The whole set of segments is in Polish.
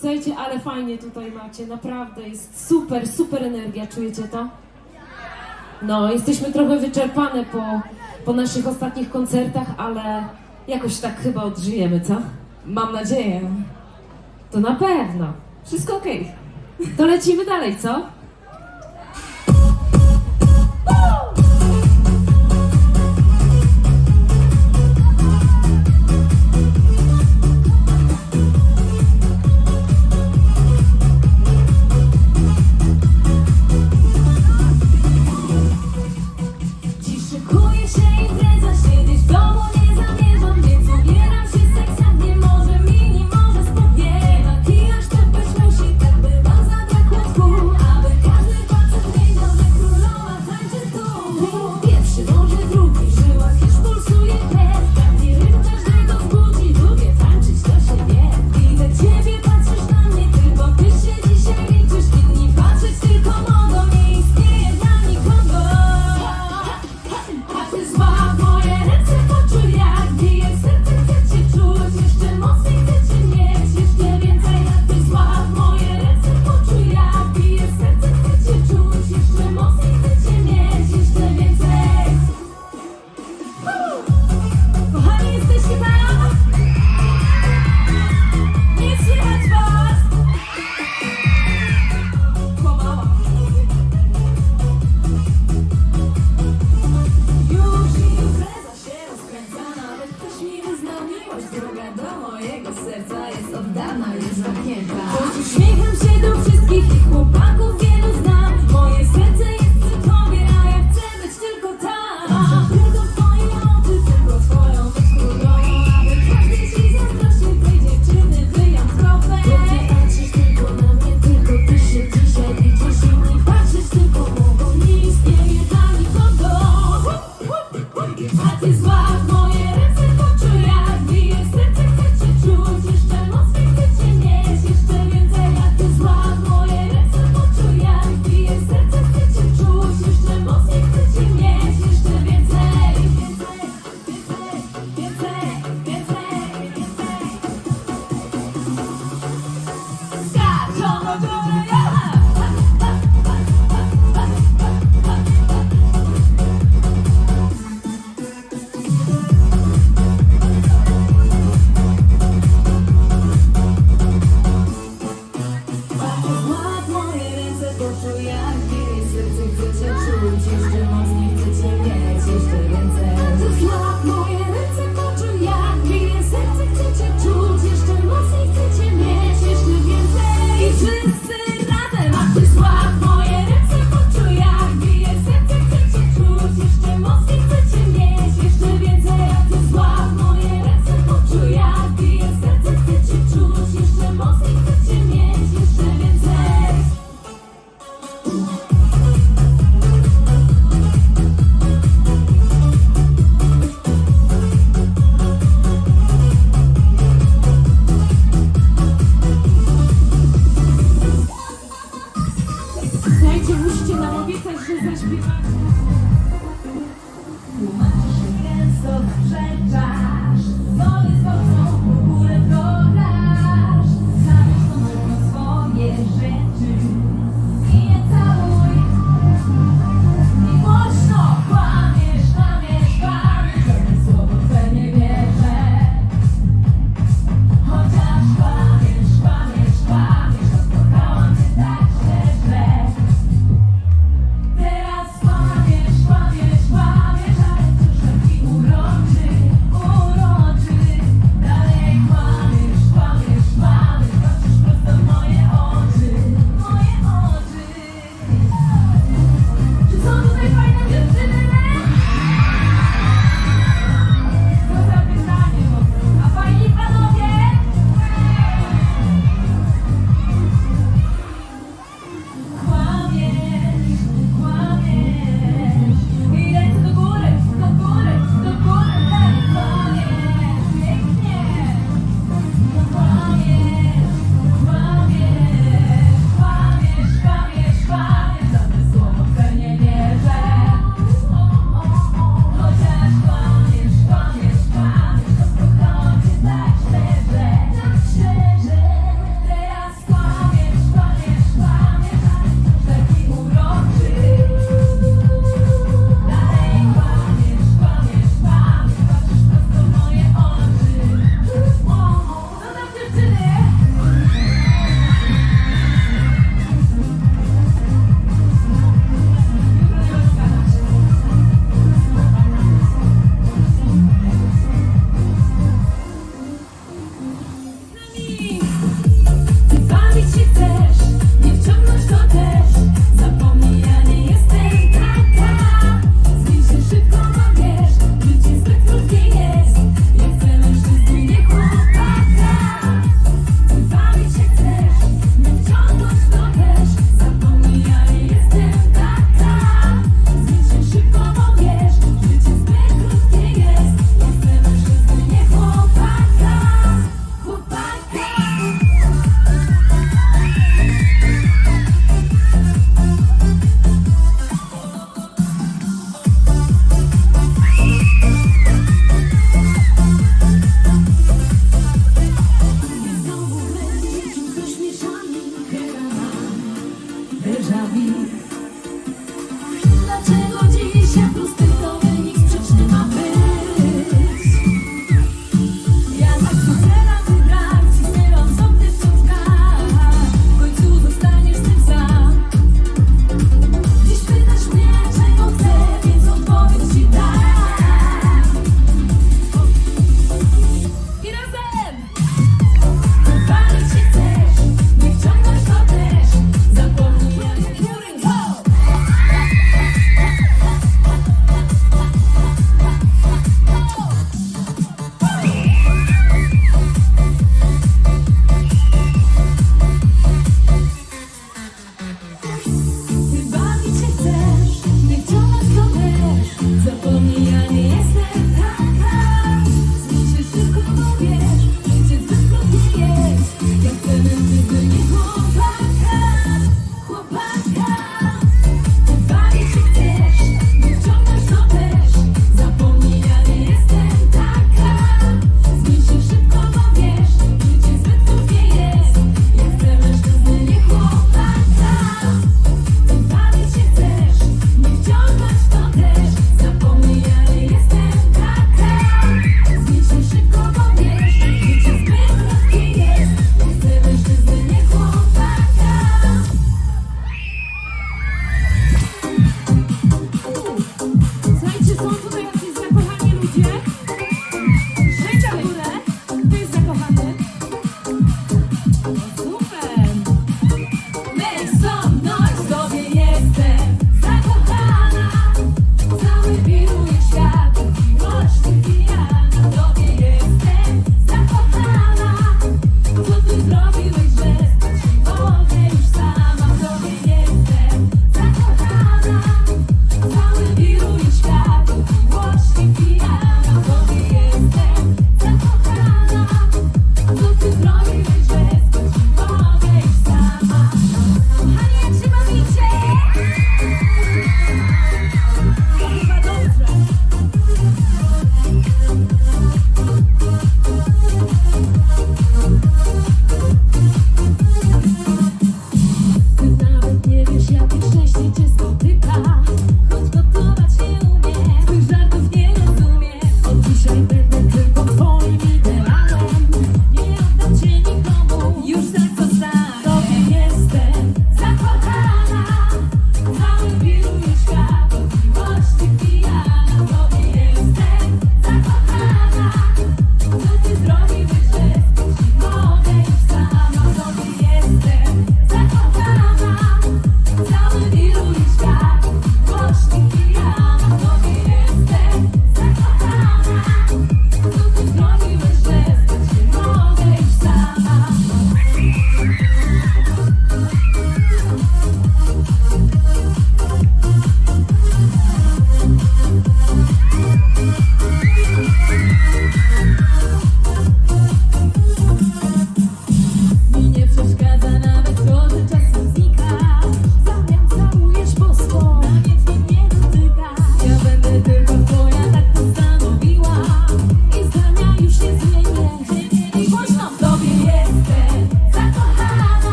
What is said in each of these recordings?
Słuchajcie, ale fajnie tutaj macie, naprawdę jest super, super energia, czujecie to? No, jesteśmy trochę wyczerpane po, po naszych ostatnich koncertach, ale jakoś tak chyba odżyjemy, co? Mam nadzieję. To na pewno. Wszystko okej. To lecimy dalej, co?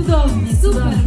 Cudowni, Super,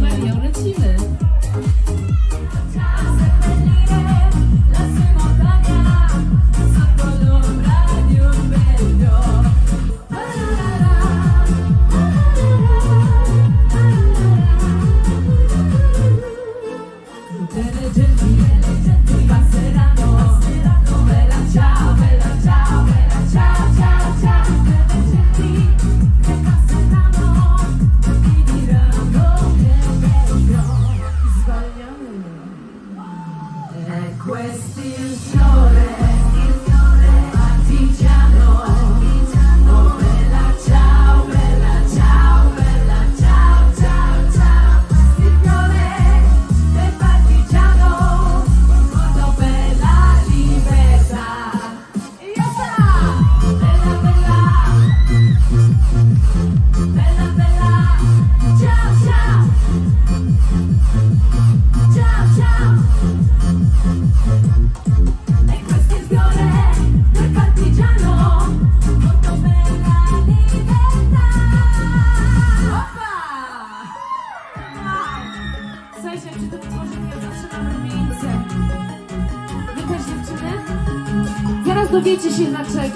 dowiecie się dlaczego.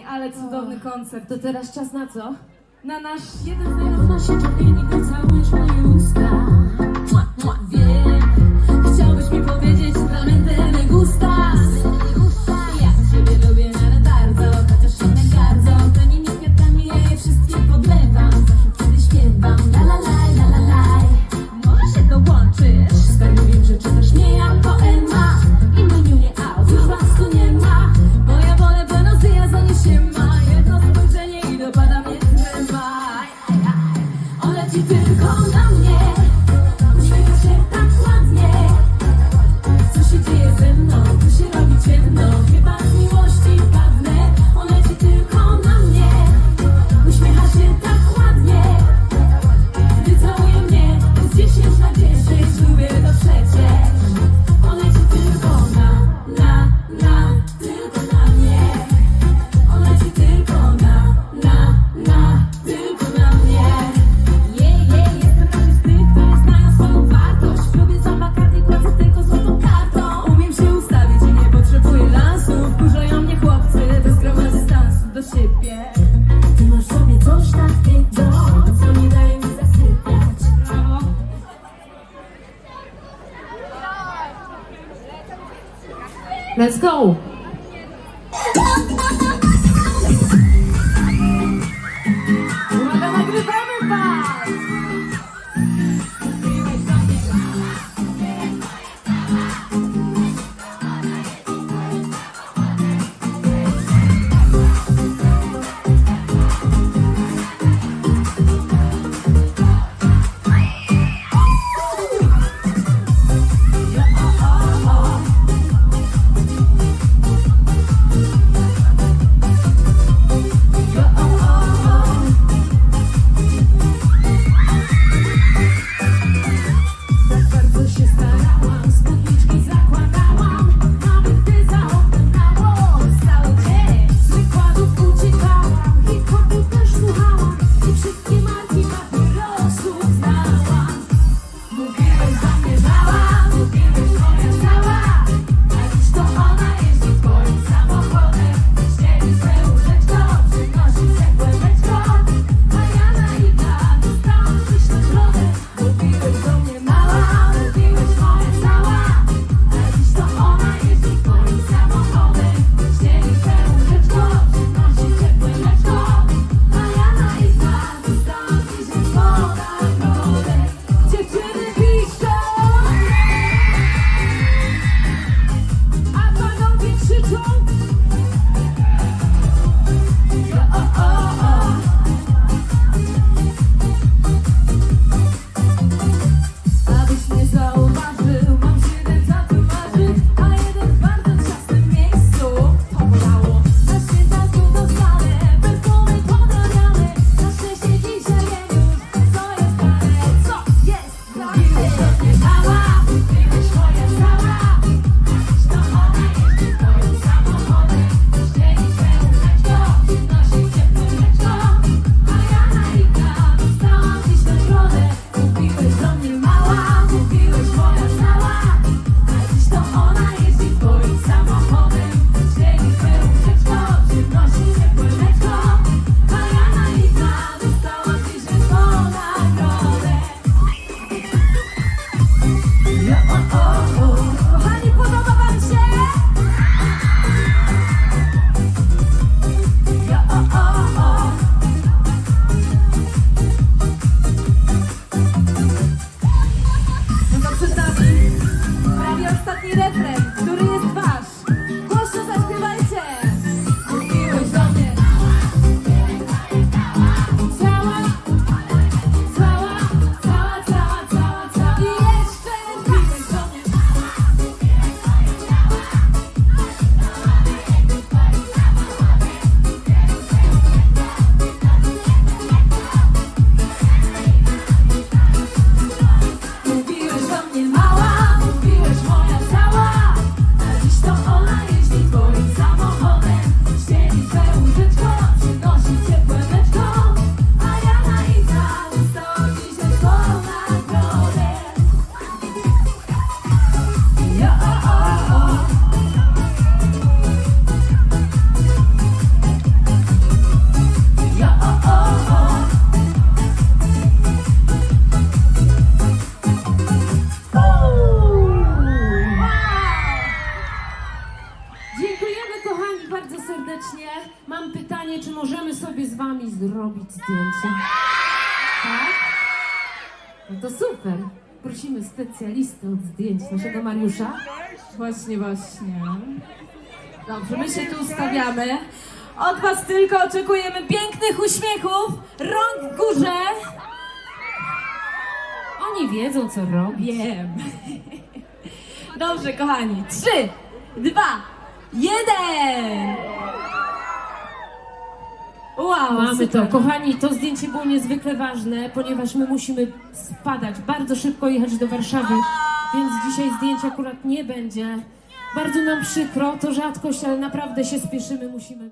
kochani, ale cudowny koncert. To teraz czas na co? Na nasz jeden z najlepszych... Ona się czerwieni, moje usta. Wiem, chciałbyś mi powiedzieć, pamiętaj. Serdecznie. Mam pytanie, czy możemy sobie z wami zrobić zdjęcie? Tak? No to super. Prosimy specjalistę od zdjęć, naszego Mariusza. Właśnie, właśnie. Dobrze, my się tu ustawiamy. Od was tylko oczekujemy pięknych uśmiechów, rąk w górze. Oni wiedzą, co. Wiem. Dobrze, kochani. Trzy, dwa, jeden. Wow, Mamy to. super. Kochani, to zdjęcie było niezwykle ważne, ponieważ my musimy spadać, bardzo szybko jechać do Warszawy, więc dzisiaj zdjęć akurat nie będzie. Bardzo nam przykro, to rzadkość, ale naprawdę się spieszymy, musimy...